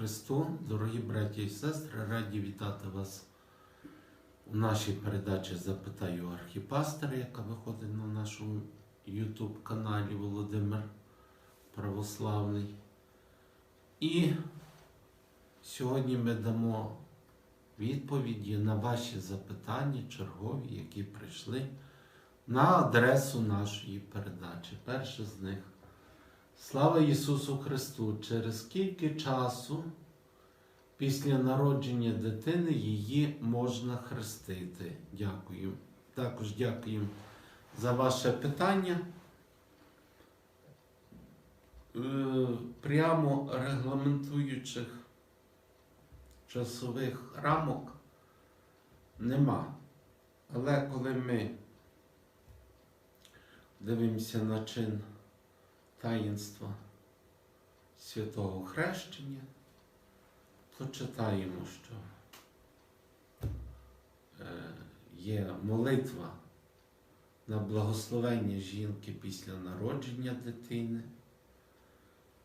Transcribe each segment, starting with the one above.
Христу, дорогі браті і сестри, раді вітати вас у нашій передачі Запитаю архіпастера, яка виходить на нашому YouTube каналі Володимир Православний. І сьогодні ми дамо відповіді на ваші запитання, чергові, які прийшли на адресу нашої передачі. Перше з них. Слава Ісусу Христу! Через скільки часу після народження дитини її можна хрестити? Дякую. Також дякую за ваше питання. Е, Прямо регламентуючих часових рамок нема. Але коли ми дивимося на чин таїнства святого хрещення, то читаємо, що е, є молитва на благословення жінки після народження дитини,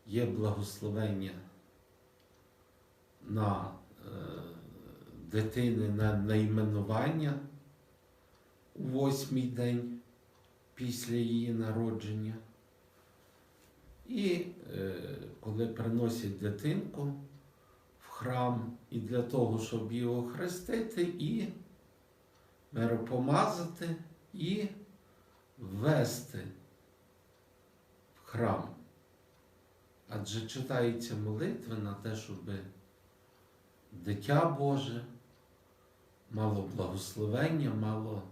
є благословення на е, дитини на найменування у восьмий день після її народження. І е, коли приносять дитинку в храм і для того, щоб його хрестити, і миропомазати, і ввести в храм. Адже читаються молитви на те, щоб дитя Боже мало благословення, мало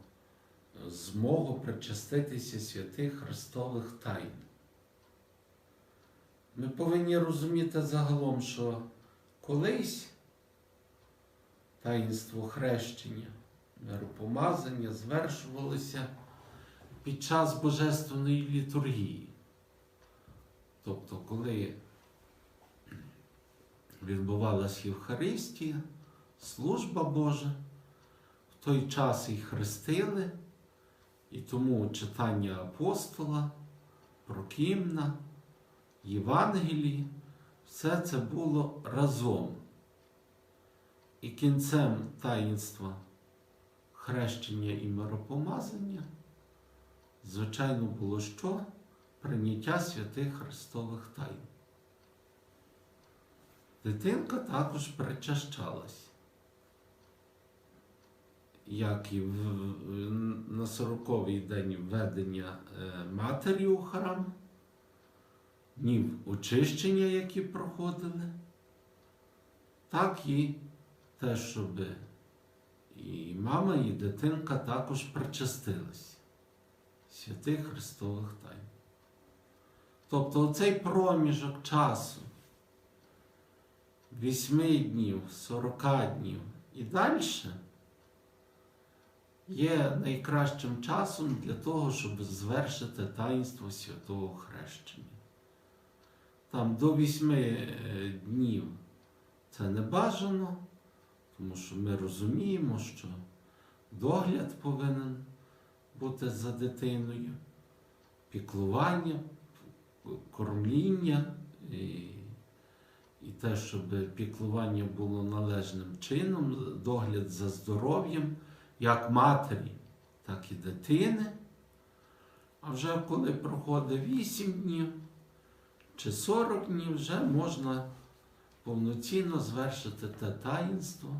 змогу причаститися святих Христових тайн. Ми повинні розуміти загалом, що колись таїнство хрещення, миропомазання звершувалося під час Божественної літургії. Тобто, коли відбувалася Євхаристія, служба Божа, в той час і хрестили, і тому читання апостола, прокімна, Євангелії, все це було разом. І кінцем таїнства хрещення і миропомазання, звичайно, було що? Прийняття святих Христових тайн. Дитинка також причащалась, як і на сороковий день введення е, матері у храм днів очищення, які проходили, так і те, щоб і мама, і дитинка також причастились святих Христових тайн. Тобто оцей проміжок часу 8 днів, 40 днів і далі є найкращим часом для того, щоб звершити таїнство святого хрещення там до 8 днів це не бажано, тому що ми розуміємо, що догляд повинен бути за дитиною, піклування, кормління і, і те, щоб піклування було належним чином, догляд за здоров'ям як матері, так і дитини. А вже коли проходить 8 днів, чи 40 днів вже можна повноцінно звершити те таїнство,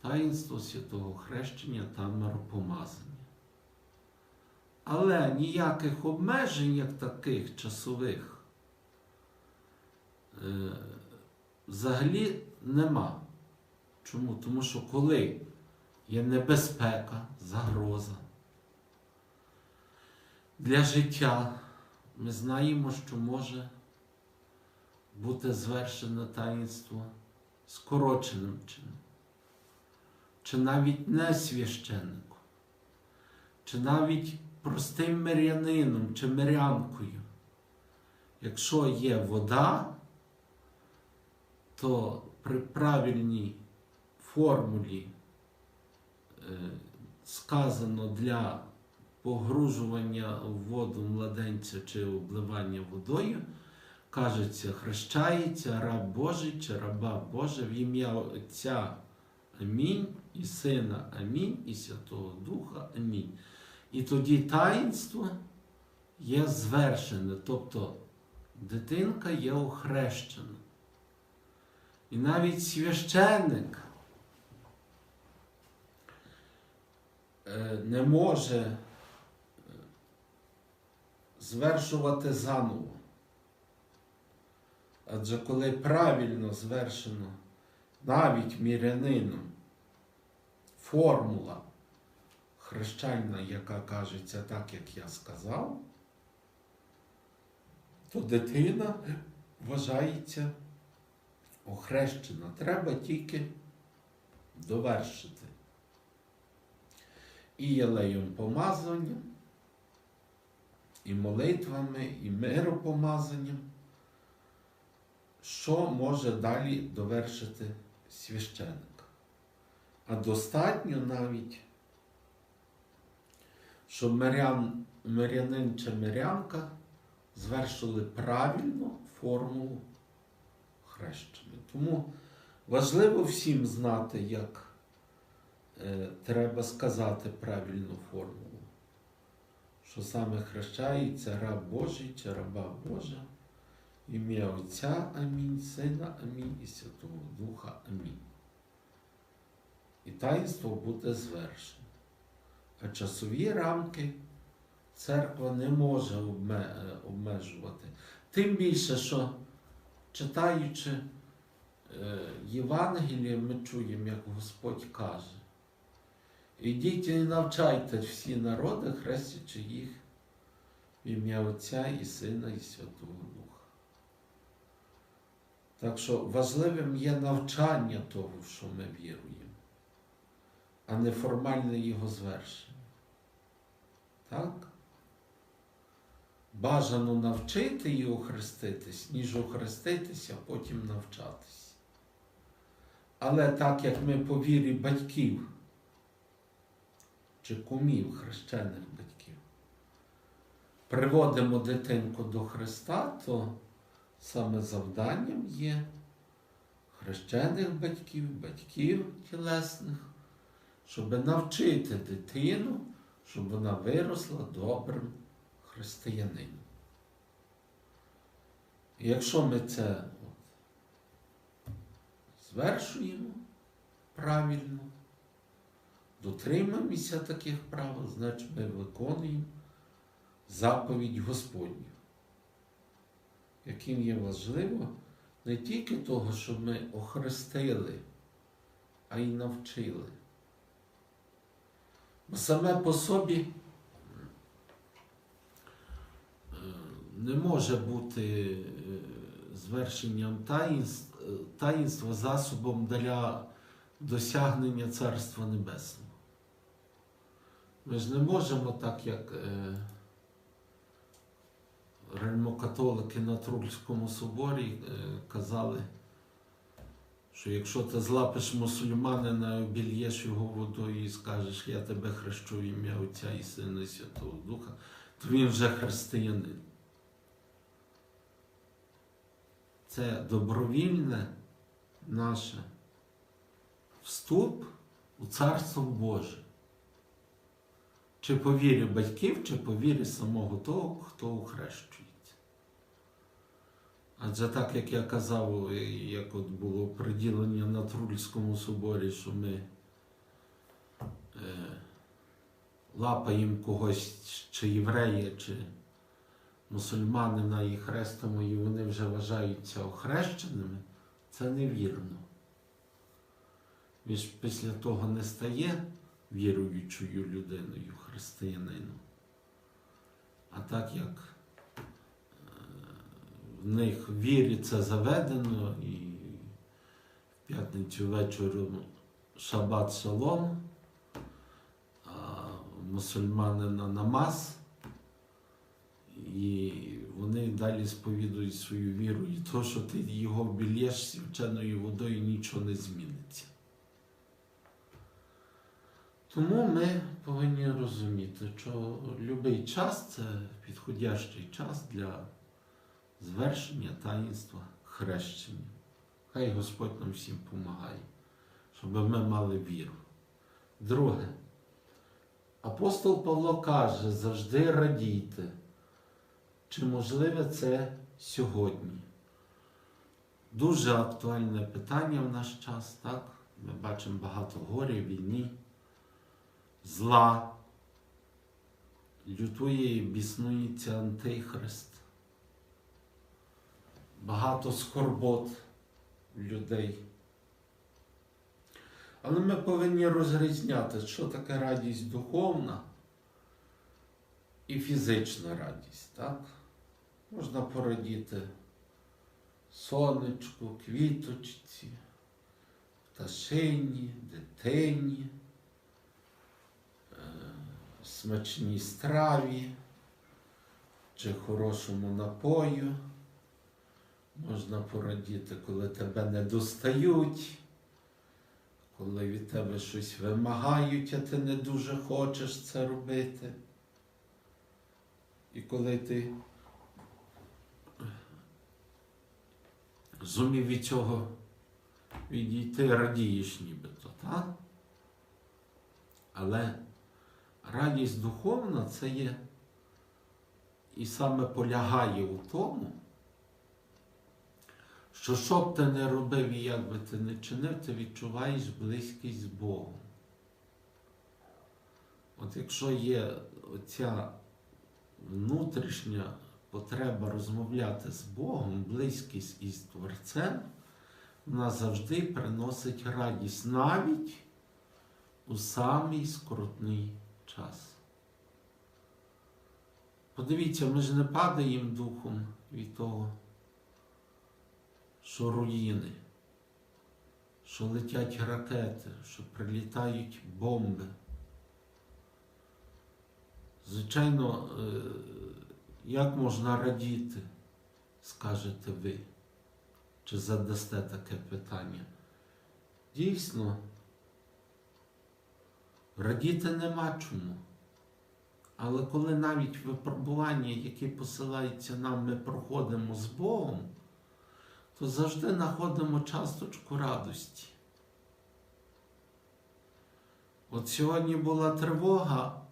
таїнство святого хрещення та миропомазання. Але ніяких обмежень, як таких часових, е, взагалі нема. Чому? Тому що коли є небезпека, загроза для життя, ми знаємо, що може бути звершене таїнство скороченим чином, чи навіть не священником, чи навіть простим мирянином чи мирянкою. Якщо є вода, то при правильній формулі е, сказано для погружування в воду младенця чи обливання водою, кажеться, хрещається раб Божий чи раба Божа в ім'я Отця Амінь, і Сина Амінь, і Святого Духа Амінь. І тоді таїнство є звершене, тобто дитинка є охрещена. І навіть священник е, не може звершувати заново. Адже коли правильно звершено навіть мірянином формула хрещальна, яка кажеться так, як я сказав, то дитина вважається охрещена. Треба тільки довершити. І єлеєм помазанням, і молитвами, і миропомазанням, що може далі довершити священик. А достатньо навіть, щоб мирян, мирянин чи мирянка звершили правильну формулу хрещення. Тому важливо всім знати, як е, треба сказати правильну формулу. Що саме хрещається раб Божий чи раба Божа, ім'я Отця Амінь, Сина Амінь і Святого Духа Амінь. І таїнство буде звершено. А часові рамки церква не може е, обмежувати. Тим більше, що читаючи е, Євангеліє, ми чуємо, як Господь каже. Ідіть і навчайте всі народи, хрестячи їх в ім'я Отця і Сина і Святого Духа. Так що важливим є навчання того, в що ми віруємо, а не формальне його звершення. Так? Бажано навчити і охреститись, ніж охреститися, а потім навчатись. Але так як ми по вірі батьків чи кумів хрещених батьків приводимо дитинку до Христа, то саме завданням є хрещених батьків, батьків тілесних, щоб навчити дитину, щоб вона виросла добрим християнином. І якщо ми це от, звершуємо правильно, дотримуємося таких правил, значить ми виконуємо заповідь Господню, яким є важливо не тільки того, щоб ми охрестили, а й навчили. Бо саме по собі е, не може бути е, звершенням таїнств, е, таїнства засобом для досягнення Царства Небесного. Ми ж не можемо так, як е, римокатолики на Трульському соборі е, казали, що якщо ти злапиш мусульманина, обільєш його водою і скажеш, я тебе хрещу в ім'я Отця і Сина і Святого Духа, то він вже християнин. Це добровільне наше вступ у Царство Боже. Чи по вірі батьків, чи по вірі самого того, хто охрещується. Адже так, як я казав, як от було приділення на Трульському соборі, що ми е, лапаємо когось, чи єврея, чи мусульманина і хрестимо, і вони вже вважаються охрещеними, це невірно. Він ж після того не стає віруючою людиною, християнином. А так як е, в них вірі це заведено, і в п'ятницю вечором шабат шалом, а мусульмани на намаз, і вони далі сповідують свою віру, і то, що ти його вбільєш свяченою водою, нічого не зміниться. Тому ми повинні розуміти, що будь-який час це підходящий час для звершення таїнства хрещення. Хай Господь нам всім допомагає, щоб ми мали віру. Друге, апостол Павло каже, завжди радійте. Чи можливе це сьогодні? Дуже актуальне питання в наш час, так? Ми бачимо багато горя, війні, зла, лютує і біснується антихрист. Багато скорбот людей. Але ми повинні розрізняти, що таке радість духовна і фізична радість. Так? Можна порадіти сонечку, квіточці, пташині, дитині, смачній страві чи хорошому напою. Можна порадіти, коли тебе не достають, коли від тебе щось вимагають, а ти не дуже хочеш це робити. І коли ти зумів від цього відійти, радієш нібито, так? Але радість духовна це є і саме полягає у тому, що що б ти не робив і як би ти не чинив, ти відчуваєш близькість з Богом. От якщо є оця внутрішня потреба розмовляти з Богом, близькість із Творцем, вона завжди приносить радість навіть у самий скрутний час. Подивіться, ми ж не падаємо духом від того, що руїни, що летять ракети, що прилітають бомби. Звичайно, е, як можна радіти, скажете ви, чи задасте таке питання? Дійсно, радіти нема чому. Але коли навіть випробування, які посилаються нам, ми проходимо з Богом, то завжди знаходимо часточку радості. От сьогодні була тривога,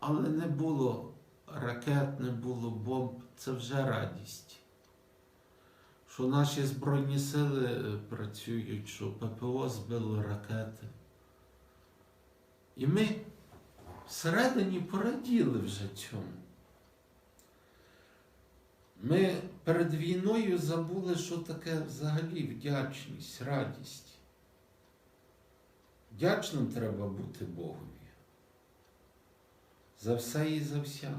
але не було ракет, не було бомб. Це вже радість. Що наші Збройні сили е, працюють, що ППО збило ракети. І ми всередині пораділи вже цьому. Ми перед війною забули, що таке взагалі вдячність, радість. Вдячним треба бути Богові. За все і за вся.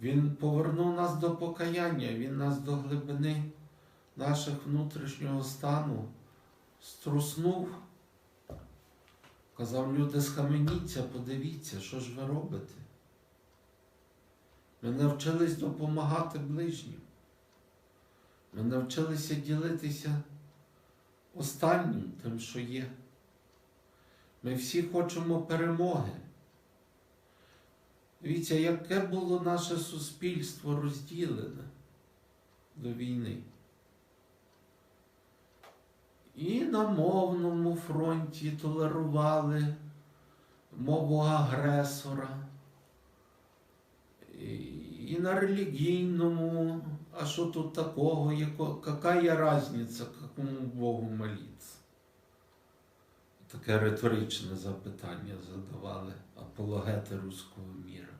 Він повернув нас до покаяння, Він нас до глибини наших внутрішнього стану струснув. Казав, люди, схаменіться, подивіться, що ж ви робите. Ми навчились допомагати ближнім. Ми навчилися ділитися останнім тим, що є. Ми всі хочемо перемоги. Дивіться, яке було наше суспільство розділене до війни. І на мовному фронті толерували мову агресора. І на релігійному, а що тут такого, яко, какая різниця, якому Богу молитися? Таке риторичне запитання задавали апологети руського міра.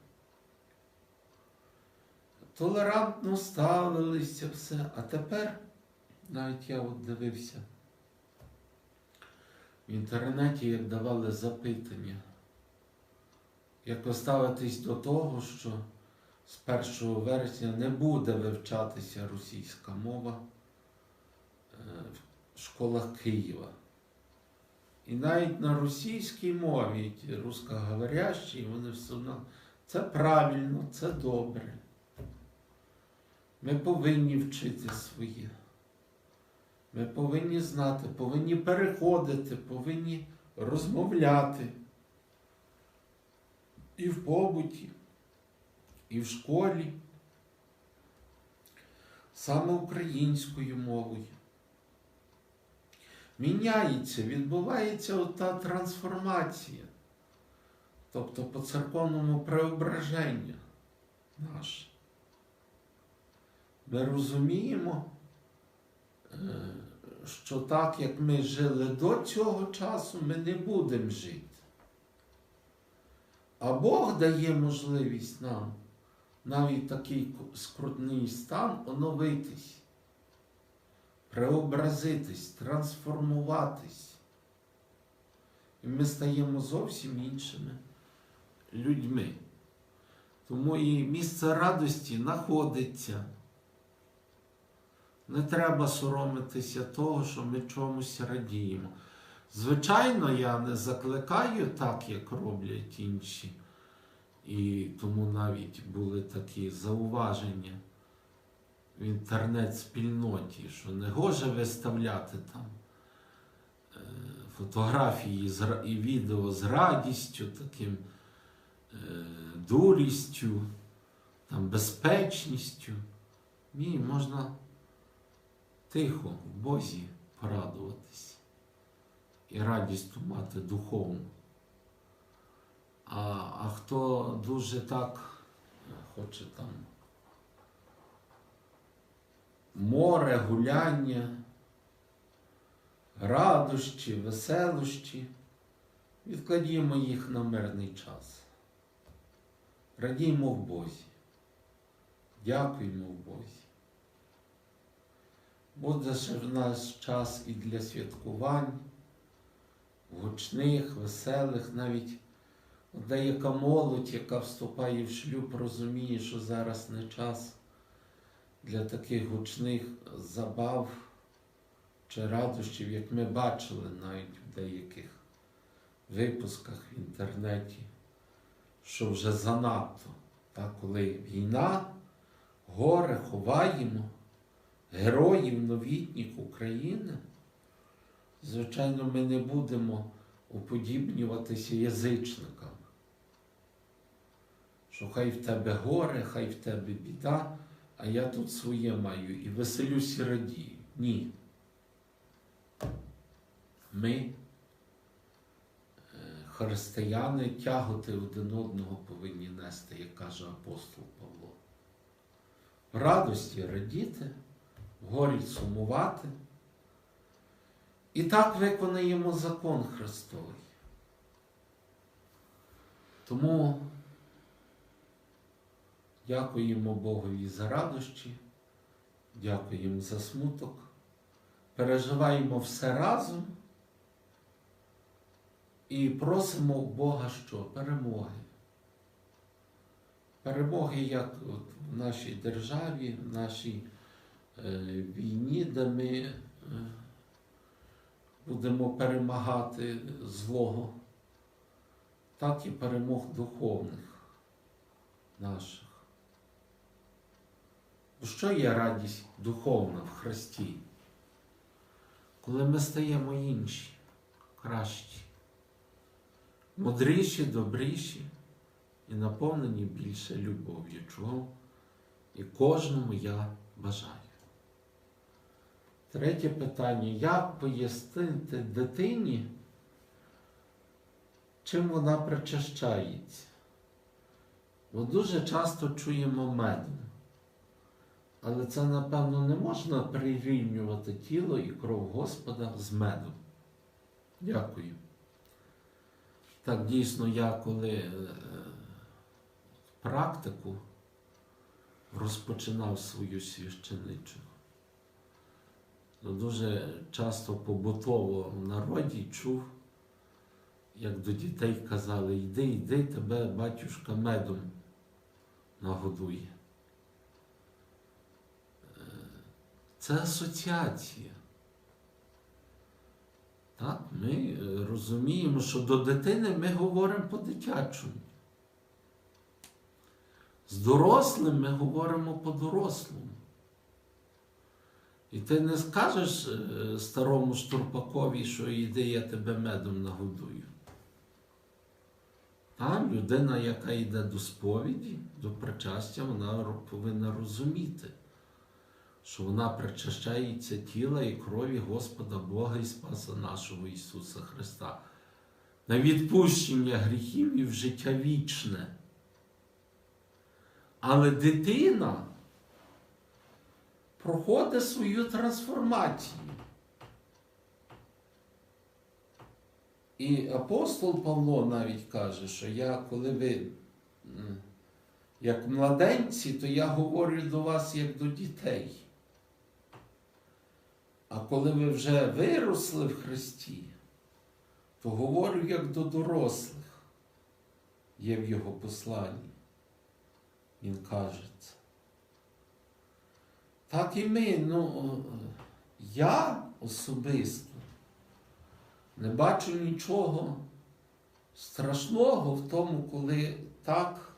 Толерантно ставилися все, а тепер, навіть я от дивився в інтернеті, як давали запитання, як поставитись до того, що з 1 вересня не буде вивчатися російська мова е, в школах Києва. І навіть на російській мові, ті русскоговорящі, вони все одно це правильно, це добре. Ми повинні вчити своє. Ми повинні знати, повинні переходити, повинні розмовляти і в побуті, і в школі. саме українською мовою. Міняється, відбувається ота трансформація, тобто по церковному преображення наше. Ми розуміємо, е, що так, як ми жили до цього часу, ми не будемо жити. А Бог дає можливість нам навіть такий скрутний стан оновитись, преобразитись, трансформуватись. І ми стаємо зовсім іншими людьми. Тому і місце радості знаходиться. Не треба соромитися того, що ми чомусь радіємо. Звичайно, я не закликаю так, як роблять інші. І тому навіть були такі зауваження в інтернет-спільноті, що не гоже виставляти там е, фотографії і відео з радістю, таким е, дурістю, там, безпечністю. Ні, можна тихо в Бозі порадуватись і радість мати духовну. А, а хто дуже так е, хоче там море, гуляння, радощі, веселощі, відкладімо їх на мирний час. Радіймо в Бозі. Дякуємо в Бозі. Буде ще в наш час і для святкувань, гучних, веселих, навіть деяка молодь, яка вступає в шлюб, розуміє, що зараз не час для таких гучних забав чи радощів, як ми бачили навіть в деяких випусках в інтернеті, що вже занадто, так, коли війна, горе ховаємо героїв новітніх України, звичайно, ми не будемо уподібнюватися язичникам. Що хай в тебе горе, хай в тебе біда, а я тут своє маю і веселюсь і радію. Ні. Ми, е, християни, тяготи один одного повинні нести, як каже апостол Павло. В радості радіти, горі сумувати. І так виконаємо закон Христовий. Тому дякуємо Богові за радощі, дякуємо за смуток, переживаємо все разом і просимо Бога що? Перемоги. Перемоги як в нашій державі, в нашій війні, де ми е, будемо перемагати злого, так і перемог духовних наших. Що є радість духовна в Христі? Коли ми стаємо інші, кращі, мудріші, добріші і наповнені більше любов'ю, чого і кожному я бажаю. Третє питання. Як пояснити дитині, чим вона причащається? Бо дуже часто чуємо медом. Але це, напевно, не можна прирівнювати тіло і кров Господа з медом. Дякую. Так, дійсно, я коли е, практику розпочинав свою священичу, дуже часто побутово в народі чув, як до дітей казали, йди, йди, тебе батюшка медом нагодує. Е, Це асоціація. Так, ми е, розуміємо, що до дитини ми говоримо по-дитячому. З дорослим ми говоримо по-дорослому. І ти не скажеш е, старому штурпакові, що йди, я тебе медом нагодую. Там людина, яка йде до сповіді, до причастя, вона повинна розуміти, що вона причащається тіла і крові Господа Бога і Спаса нашого Ісуса Христа. На відпущення гріхів і в життя вічне. Але дитина проходить свою трансформацію. І апостол Павло навіть каже, що я, коли ви як младенці, то я говорю до вас як до дітей. А коли ви вже виросли в Христі, то говорю як до дорослих. Є в його посланні. Він каже це. Так і ми, ну, е, я особисто не бачу нічого страшного в тому, коли так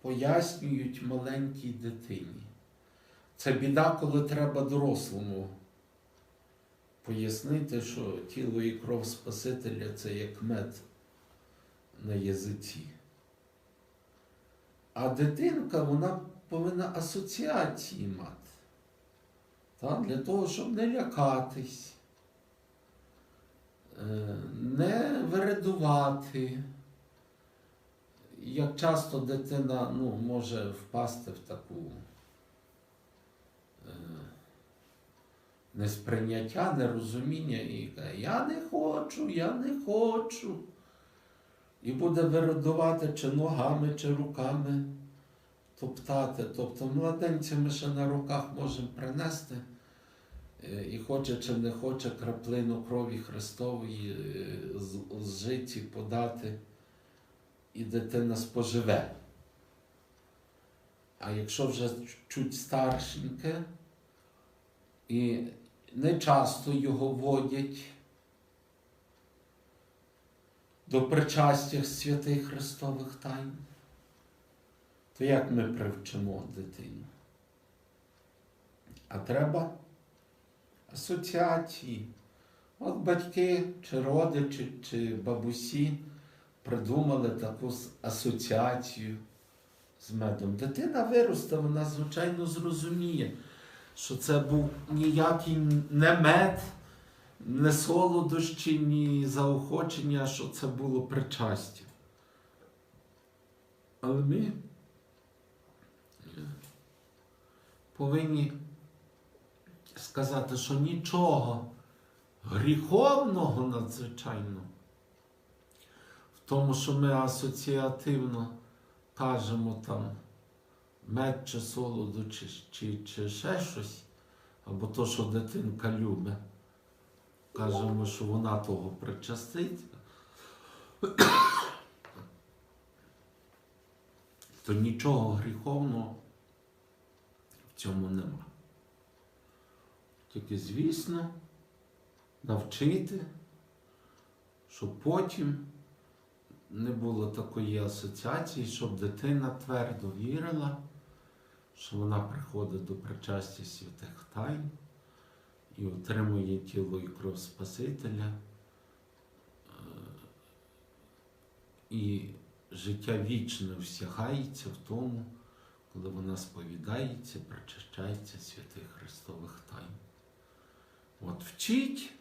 пояснюють маленькій дитині. Це біда, коли треба дорослому пояснити, що тіло і кров Спасителя це як мед на язиці. А дитинка, вона повинна асоціації мати. Для того, щоб не лякатись, е, не вередувати. Як часто дитина ну, може впасти в таку е, несприйняття, нерозуміння і каже, я не хочу, я не хочу. І буде вирадувати чи ногами, чи руками топтати. Тобто младенця ми ще на руках можемо принести і хоче чи не хоче краплину крові Христової е, з житті подати, і дитина споживе. А якщо вже чуть старшеньке, і не часто його водять до причастя святих Христових тайн, то як ми привчимо дитину? А треба асоціації. От батьки, чи родичі, чи бабусі придумали таку асоціацію з медом. Дитина виросте, вона звичайно зрозуміє, що це був ніякий не мед, не солодощі, ні заохочення, що це було причастя. Але ми е, повинні сказати, що нічого гріховного надзвичайно в тому, що ми асоціативно кажемо там мед чи солоду, чи, чи, чи ще щось, або то, що дитинка любить. Кажемо, що вона того причастить, то нічого гріховного в цьому нема. Тільки, звісно, навчити, щоб потім не було такої асоціації, щоб дитина твердо вірила, що вона приходить до причастя святих тайн і отримує тіло і кров Спасителя. Е, І життя вічне всягається в тому, коли вона сповідається, причащається святих Христових тайн. От вчіть,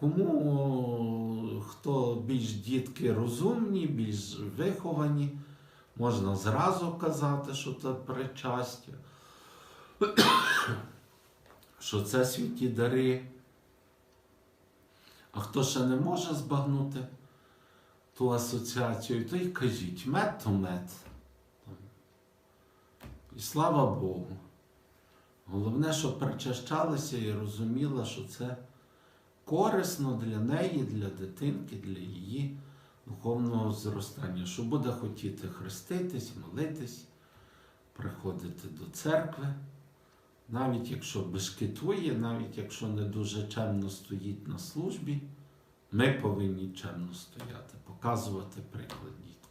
кому хто більш дітки розумні, більш виховані, можна зразу казати, що це причастя, що це святі дари. А хто ще не може збагнути ту асоціацію, то й кажіть, мед то мед. І слава Богу. Головне, щоб причащалася і розуміла, що це корисно для неї, для дитинки, для її духовного зростання, що буде хотіти хреститись, молитись, приходити до церкви, навіть якщо бешкетує, навіть якщо не дуже чемно стоїть на службі, ми повинні чемно стояти, показувати приклад діткам.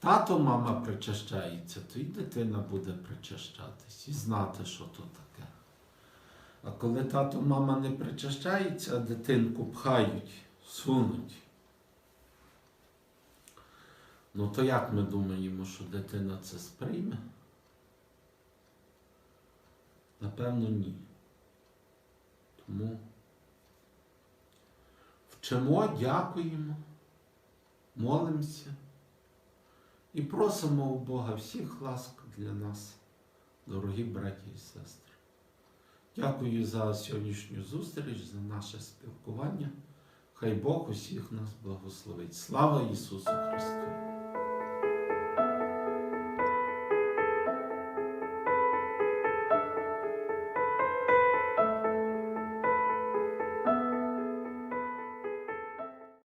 Тато, мама причащається, то і дитина буде причащатись і знати, що то таке. А коли тато, мама не причащається, а дитинку пхають, сунуть. Ну то як ми думаємо, що дитина це сприйме? Напевно, ні. Тому вчимо, дякуємо, молимося і просимо у Бога всіх ласк для нас, дорогі браті і сестри. Дякую за сьогоднішню зустріч, за наше спілкування. Хай Бог усіх нас благословить. Слава Ісусу Христу!